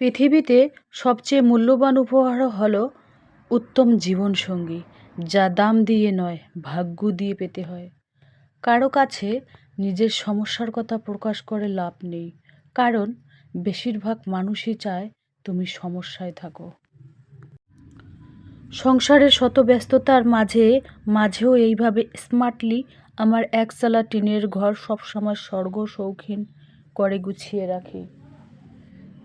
পৃথিবীতে সবচেয়ে মূল্যবান উপহার হল উত্তম জীবনসঙ্গী, যা দাম দিয়ে নয়, ভাগ্য দিয়ে পেতে হয়। কারও কাছে নিজের সমস্যার কথা প্রকাশ করে লাভ নেই, কারণ বেশিরভাগ মানুষই চায় তুমি সমস্যায় থাকো। সংসারের শত ব্যস্ততার মাঝে, মাঝেও এইভাবে স্মার্টলি আমার একচালা টিনের ঘর সবসময় স্বর্গ, শৌখিন করে গুছিয়ে রাখি।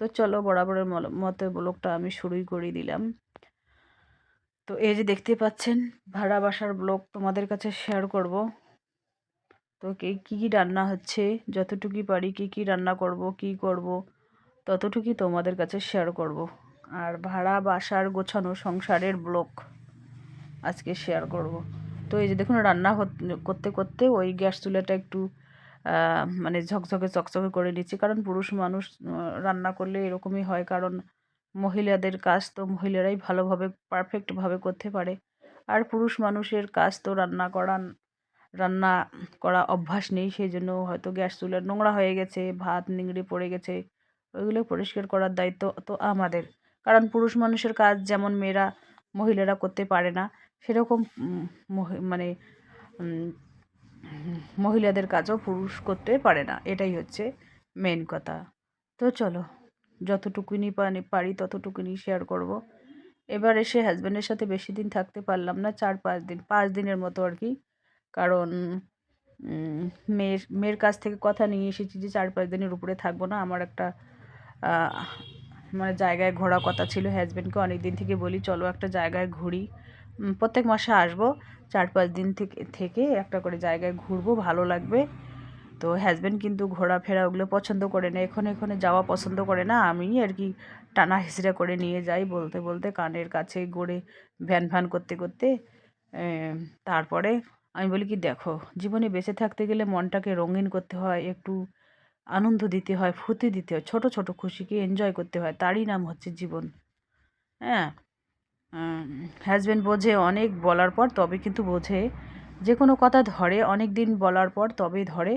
তো চলো বরাবরের মতো ব্লগটা আমি শুরুই করে দিলাম। তো এই যে দেখতে পাচ্ছেন, ভাড়া বাসার ব্লগ তোমাদের কাছে শেয়ার করব। তো কে, কী কী রান্না হচ্ছে, যতটুকুই পারি, কী কী রান্না করব, কি করব, ততটুকুই তোমাদের কাছে শেয়ার করব। আর ভাড়া বাসার গোছানো সংসারের ব্লগ আজকে শেয়ার করব। তো এই যে দেখুন, রান্না করতে করতে ওই গ্যাস চুলাটা একটু মানে ঝকঝকে, চকচকে করে নিচ্ছি। কারণ পুরুষ মানুষ রান্না করলে এরকমই হয়। কারণ মহিলাদের কাজ তো মহিলারাই ভালোভাবে পারফেক্টভাবে করতে পারে। আর পুরুষ মানুষের কাজ তো রান্না করা রান্না করা অভ্যাস নেই। সেই জন্য হয়তো গ্যাস চুলার নোংরা হয়ে গেছে, ভাত নিংড়ে পড়ে গেছে। ওইগুলো পরিষ্কার করার দায়িত্ব তো আমাদের। কারণ পুরুষ মানুষের কাজ যেমন মেয়েরা মহিলারা করতে পারে না, সেরকম মানে মহিলাদের কাজও পুরুষ করতে পারে না, এটাই হচ্ছে মেন কথা। তো চলো, যতটুকুনি পারি ততটুকুনি শেয়ার করব। এবার এসে হাজব্যান্ডের সাথে বেশি দিন থাকতে পারলাম না, চার পাঁচ দিন, পাঁচ দিনের মতো আর কি। কারণ মেয়ের মেয়ের কাছ থেকে কথা নিয়ে এসেছি যে চার পাঁচ দিনের উপরে থাকব না, আমার একটা মানে জায়গায় ঘোরা কথা ছিল। হাজব্যান্ডকে অনেক দিন থেকে বলি, চলো একটা জায়গায় ঘুরি। প্রত্যেক মাসে আসব। চার পাঁচ দিন থেকে থেকে একটা করে জায়গায় ঘুরবো, ভালো লাগবে। তো হাজব্যান্ড কিন্তু ঘোরাফেরা ওগুলো পছন্দ করে না। এখানে এখানে যাওয়া পছন্দ করে না। আমি আর কি টানা হিসড়ে করে নিয়ে যাই বলতে বলতে কানের কাছে গড়ে ভ্যান ভ্যান করতে করতে তারপরে আমি বলি কি, দেখো, জীবনে বেঁচে থাকতে গেলে মনটাকে রঙিন করতে হয়, একটু আনন্দ দিতে হয়, ফুর্তি দিতে হয়, ছোটো ছোটো খুশিকে এনজয় করতে হয়। তারই নাম হচ্ছে জীবন। হ্যাঁ? হাজব্যান্ড বোঝে অনেক বলার পর, তবে কিন্তু বোঝে যে কোনো কথা ধরে, অনেক দিন বলার পর তবে ধরে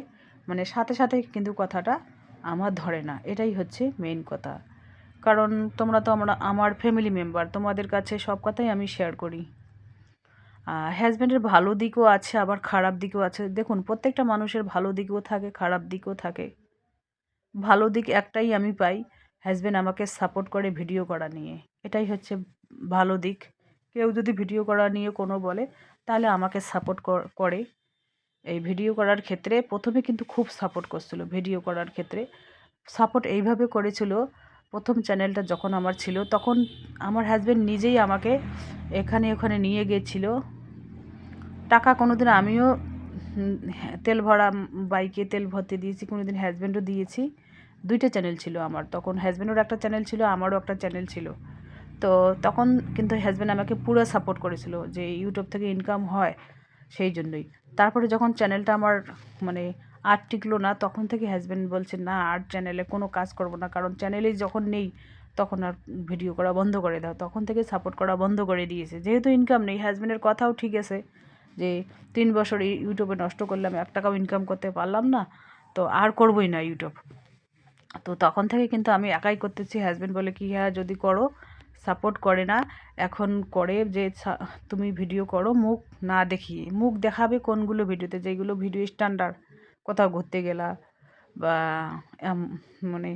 মানে সাথে সাথে কিন্তু কথাটা আমার ধরে না। এটাই হচ্ছে মেইন কথা। কারণ তোমরা তো আমরা, আমার ফ্যামিলি মেম্বার তোমাদের কাছে সব কথাই আমি শেয়ার করি। হাজব্যান্ডের ভালো দিকও আছে, আবার খারাপ দিকও আছে। দেখুন, প্রত্যেকটা মানুষের ভালো দিকও থাকে, খারাপ দিকও থাকে। ভালো দিক একটাই আমি পাই। হাজব্যান্ড আমাকে সাপোর্ট করে ভিডিও করা নিয়ে। এটাই হচ্ছে ভালো দিক। কেউ যদি ভিডিও করা নিয়ে কোনো বলে, তাহলে আমাকে সাপোর্ট করে এই ভিডিও করার ক্ষেত্রে প্রথমে কিন্তু খুব সাপোর্ট করছিল ভিডিও করার ক্ষেত্রে। সাপোর্ট এইভাবে করেছিল, প্রথম চ্যানেলটা যখন আমার ছিল, তখন আমার হাজব্যান্ড নিজেই আমাকে এখানে ওখানে নিয়ে গিয়েছিল টাকা কোনো দিন আমিও তেল ভরা বাইকে তেল ভরতে দিয়েছি কোনো দিন হাজব্যান্ডও দিয়েছি। দুইটা চ্যানেল ছিল আমার। তখন হাজব্যান্ডেরও একটা চ্যানেল ছিল, আমারও একটা চ্যানেল ছিল। তো তখন কিন্তু হাজব্যান্ড আমাকে পুরো সাপোর্ট করেছিল যে ইউটিউব থেকে ইনকাম হয় সেই জন্যই। তারপরে যখন চ্যানেলটা আমার মানে আর টিকলো না, তখন থেকে হাজব্যান্ড বলছে, না, আর চ্যানেলে কোনো কাজ করব না, কারণ চ্যানেলেই যখন নেই, তখন আর ভিডিও করা বন্ধ করে দাও। তখন থেকে সাপোর্ট করা বন্ধ করে দিয়েছে। যেহেতু ইনকাম নেই হাজব্যান্ডের কথাও ঠিক আছে যে তিন বছর ইউটিউবে নষ্ট করলাম এক টাকাও ইনকাম করতে পারলাম না, তো আর করবই না ইউটিউব তো তখন থেকে কিন্তু আমি একাই করতেছি হাজব্যান্ড বলে কি হ্যাঁ যদি করো সাপোর্ট করে না, এখন করে যে তুমি ভিডিও করো, মুখ না দেখিয়ে মুখ দেখাবে কোনগুলো ভিডিওতে যেগুলো ভিডিও স্ট্যান্ডার্ড কোথাও ঘুরতে গেলা বা মানে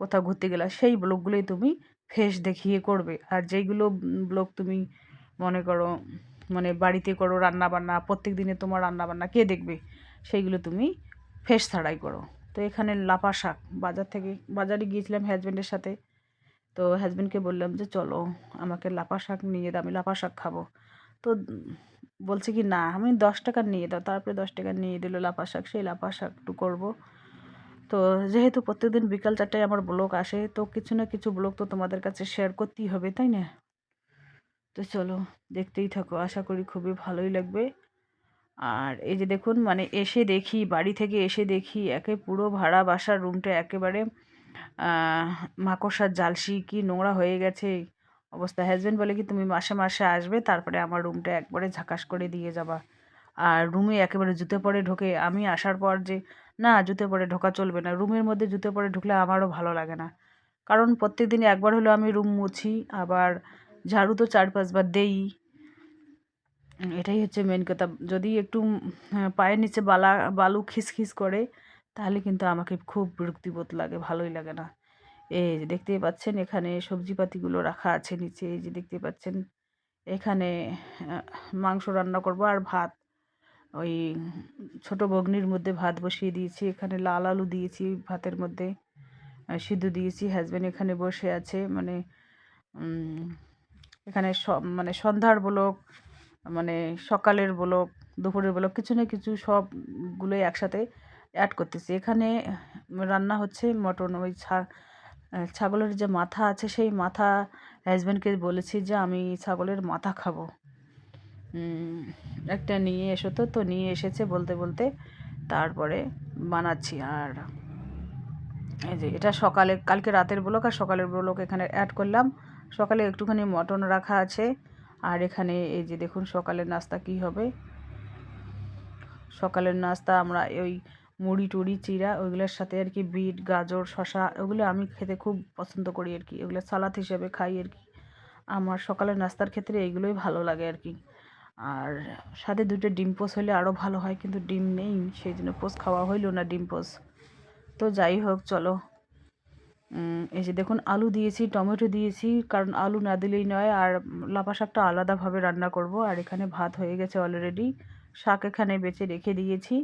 কোথাও ঘুরতে গেলা, সেই ব্লগগুলোই তুমি ফেস দেখিয়ে করবে। আর যেইগুলো ব্লগ তুমি মনে করো মানে বাড়িতে করো রান্না বান্না প্রত্যেক দিনে তোমার রান্না বান্না কে দেখবে? সেইগুলো তুমি ফেস ছাড়াই করো। তো এখানে লাপা শাক। বাজার থেকে, বাজারে গিয়েছিলাম হাজব্যান্ডের সাথে। তো হাজব্যান্ডকে বললাম যে, চলো, আমাকে লাপা শাক নিয়ে দাও, আমি লাপা শাক খাব। তো বলছে কি, না, আমি দশ টাকা নিয়ে দাও। তারপরে দশ টাকা নিয়ে দিল লাপা শাক। সেই লাপা শাক একটু করব। তো যেহেতু প্রত্যেকদিন বিকাল চারটায় আমার ব্লগ আসে, তো কিছু না কিছু ব্লগ তো তোমাদের কাছে শেয়ার করতেই হবে, তাই না? তো চলো, দেখতেই থাকো। আশা করি খুবই ভালোই লাগবে। আর এই যে দেখুন মানে এসে দেখি, বাড়ি থেকে এসে দেখি, একে পুরো ভাড়া বাসার রুমটা একেবারে মাকড়সার জালসি কি নোংরা হয়ে গেছে। অবস্থা হাজব্যান্ড বলে কি, তুমি মাসে মাসে আসবে, তারপরে আমার রুমটা একবারে ঝাঁকাস করে দিয়ে যাবা। আর রুমে একেবারে জুতে পরে ঢোকে। আমি আসার পর যে, না, জুতে পরে ঢোকা চলবে না। রুমের মধ্যে জুতে পরে ঢুকলে আমারও ভালো লাগে না। কারণ প্রত্যেক দিন একবার হলেও আমি রুম মুছি, আবার ঝাড়ু তো চার পাঁচবার দেই। এটাই হচ্ছে মেন কথা। যদি একটু পায়ের নিচে বালা, বালু খিসখিস করে, তাহলে কিন্তু আমাকে খুব বিরক্তিবোধ লাগে, ভালোই লাগে না। এই যে দেখতেই পাচ্ছেন, এখানে সবজিপাতিগুলো রাখা আছে নিচে, এই যে দেখতে পাচ্ছেন, এখানে মাংস রান্না করব আর ভাত। ওই ছোট বগ্নির মধ্যে ভাত বসিয়ে দিয়েছি, এখানে লাল আলু দিয়েছি ভাতের মধ্যে সিদ্ধ দিয়েছি হাজব্যান্ড এখানে বসে আছে মানে এখানে মানে সন্ধ্যার ব্লক মানে সকালের ব্লক দুপুরের ব্লক কিছু না কিছু সবগুলোই একসাথে অ্যাড করতেছি। এখানে রান্না হচ্ছে মটন, ওই ছা, ছাগলের যে মাথা আছে সেই মাথা হাজব্যান্ডকে বলেছি যে আমি ছাগলের মাথা খাব। একটা নিয়ে এসো তো তো নিয়ে এসেছে বলতে বলতে তারপরে বানাচ্ছি। আর এই যে এটা সকালে, কালকে রাতের ব্লক আর সকালের ব্লক এখানে অ্যাড করলাম। সকালে একটুখানি মটন রাখা আছে। আর এখানে এই যে দেখুন সকালের নাস্তা কি হবে। সকালের নাস্তা আমরা ওই মুড়ি টুড়ি চিরা ওইগুলোর সাথে আর কি বিট, গাজর শশা ওগুলো আমি খেতে খুব পছন্দ করি আর কি। ওগুলো সালাদ হিসেবে খাই আর কি। আমার সকালের নাস্তার ক্ষেত্রে এইগুলোই ভালো লাগে আর কি। আর সাথে দুটো ডিম পোস হলে আরও ভালো হয়, কিন্তু ডিম নেই, সেই জন্য পোস খাওয়া হইল না ডিম পোস। তো যাই হোক, চলো এই যে দেখুন, আলু দিয়েছি, টমেটো দিয়েছি, কারণ আলু না দিলেই নয়, আর লাফা শাকটা আলাদাভাবে রান্না করব, আর এখানে ভাত হয়ে গেছে অলরেডি শাক এখানে বেছে রেখে দিয়েছি।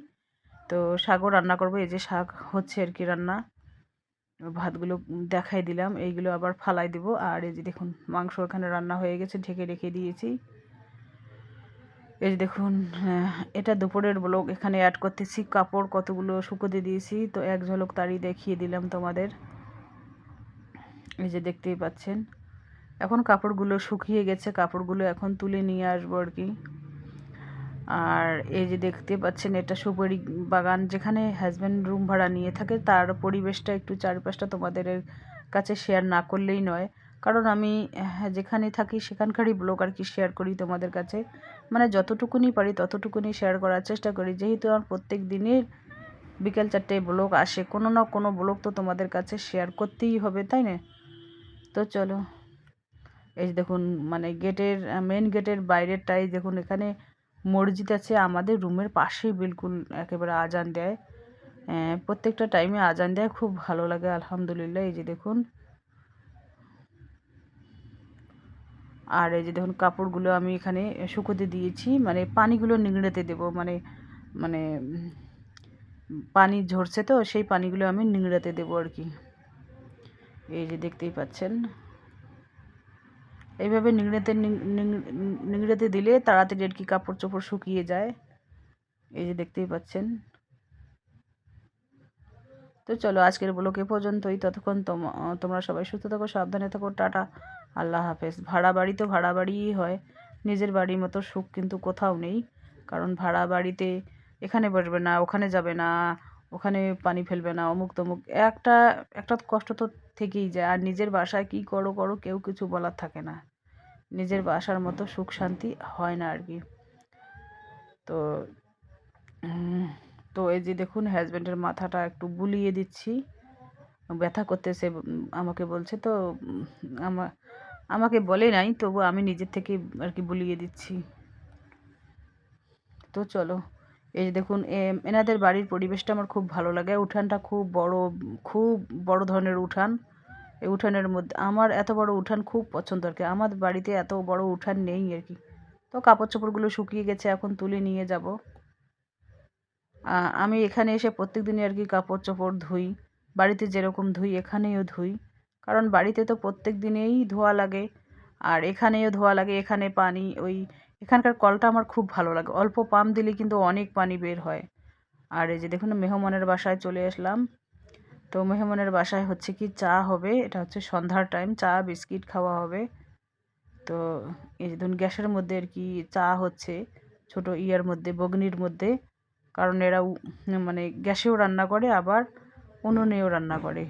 তো শাকও রান্না করব, এই যে শাক হচ্ছে আর কি রান্না। ভাতগুলো দেখাই দিলাম, এইগুলো আবার ফালাই দিব, আর এই যে দেখুন, মাংস এখানে রান্না হয়ে গেছে, ঢেকে রেখে দিয়েছি। এই যে দেখুন এটা দুপুরের ব্লগ এখানে অ্যাড করতেছি, কাপড় কতগুলো শুকোতে দিয়েছি, তো এক ঝলক তারই দেখিয়ে দিলাম তোমাদের। এই যে দেখতেই পাচ্ছেন। এখন কাপড়গুলো শুকিয়ে গেছে কাপড়গুলো এখন তুলে নিয়ে আসব আর কি। আর এই যে দেখতে পাচ্ছেন এটা সুপারি বাগান যেখানে হাজব্যান্ড রুম ভাড়া নিয়ে থাকে তার পরিবেশটা একটু চারপাশটা তোমাদের কাছে শেয়ার না করলেই নয়। কারণ আমি হ্যাঁ, যেখানে থাকি সেখানকারই ব্লগ আর কি শেয়ার করি তোমাদের কাছে। মানে যতটুকুনি পারি ততটুকুনি শেয়ার করার চেষ্টা করি। যেহেতু আমার প্রত্যেক দিনের বিকেল চারটে ব্লগ আসে কোনো না কোনো ব্লগ তো তোমাদের কাছে শেয়ার করতেই হবে তাই না? তো চলো। এই যে দেখুন মানে গেটের মেন গেটের বাইরেরটাই দেখুন, এখানে মসজিদ আছে, আমাদের রুমের পাশেই বিলকুল একেবারে আজান দেয়। প্রত্যেকটা টাইমে আজান দেয়, খুব ভালো লাগে, আলহামদুলিল্লাহ। এই যে দেখুন। আর এই যে দেখুন, কাপড়গুলো আমি এখানে শুকোতে দিয়েছি মানে পানিগুলো নিংড়েতে দেব মানে মানে পানি ঝরছে তো, সেই পানিগুলো আমি নিংড়াতে দেবো আর কি। এই যে দেখতেই পাচ্ছেন। এইভাবে নিংড়েতে নিংড়েতে দিলে তাড়াতাড়ি আর কি কাপড় চোপড় শুকিয়ে যায়। এই যে দেখতেই পাচ্ছেন। তো চলো, আজকের ব্লগ এ পর্যন্তই। ততক্ষণ তোমরা সবাই সুস্থ থাকো, সাবধানে থাকো, টাটা, আল্লাহ হাফেজ। ভাড়া বাড়ি তো ভাড়া বাড়িই হয়। নিজের বাড়ির মতো সুখ কিন্তু কোথাও নেই। কারণ ভাড়া বাড়িতে এখানে বসবে না, ওখানে যাবে না। ওখানে পানি ফেলবে না, অমুক তমুক। একটা একটা কষ্ট তো থেকেই যায়। আর নিজের বাসায় কী করো করো কেউ কিছু বলার থাকে না। নিজের বাসার মতো সুখ শান্তি হয় না আর কি তো তো এই যে দেখুন হাজব্যান্ডের মাথাটা একটু বুলিয়ে দিচ্ছি। ব্যথা করতেছে, আমাকে বলছে তো আমার আমাকে বলে নাই, তবু আমি নিজের থেকে আর কি বুলিয়ে দিচ্ছি। তো চলো এই যে দেখুন এনাদের বাড়ির পরিবেশটা আমার খুব ভালো লাগে। উঠানটা খুব বড় খুব বড় ধরনের উঠান। এই উঠানের মধ্যে, আমার এত বড় উঠান খুব পছন্দ আর কি। আমার বাড়িতে এত বড় উঠান নেই আর কি। তো কাপড় চোপড়গুলো শুকিয়ে গেছে, এখন তুলে নিয়ে যাব। আমি এখানে এসে প্রত্যেক দিনই আর কি কাপড় চোপড় ধুই। বাড়িতে যেরকম ধুই, এখানেও ধুই। কারণ বাড়িতে তো প্রত্যেক দিনেই ধোয়া লাগে। আর এখানেও ধোয়া লাগে, এখানে পানি, ওই এখানকার কলটা আমার খুব ভালো লাগে। অল্প পাম দিলে কিন্তু অনেক পানি বের হয়। আর এই যে দেখুন, মেহমানের বাসায় চলে আসলাম। তো মেহমানের বাসায় হচ্ছে কি, চা হবে। এটা হচ্ছে সন্ধ্যার টাইম চা, বিস্কিট খাওয়া হবে। তো এই যে ধরুন, গ্যাসের মধ্যে আর কি চা হচ্ছে, ছোট ইয়ার মধ্যে, বগনির মধ্যে। কারণ এরা মানে গ্যাসেও রান্না করে, আবার উনুনেও রান্না করে।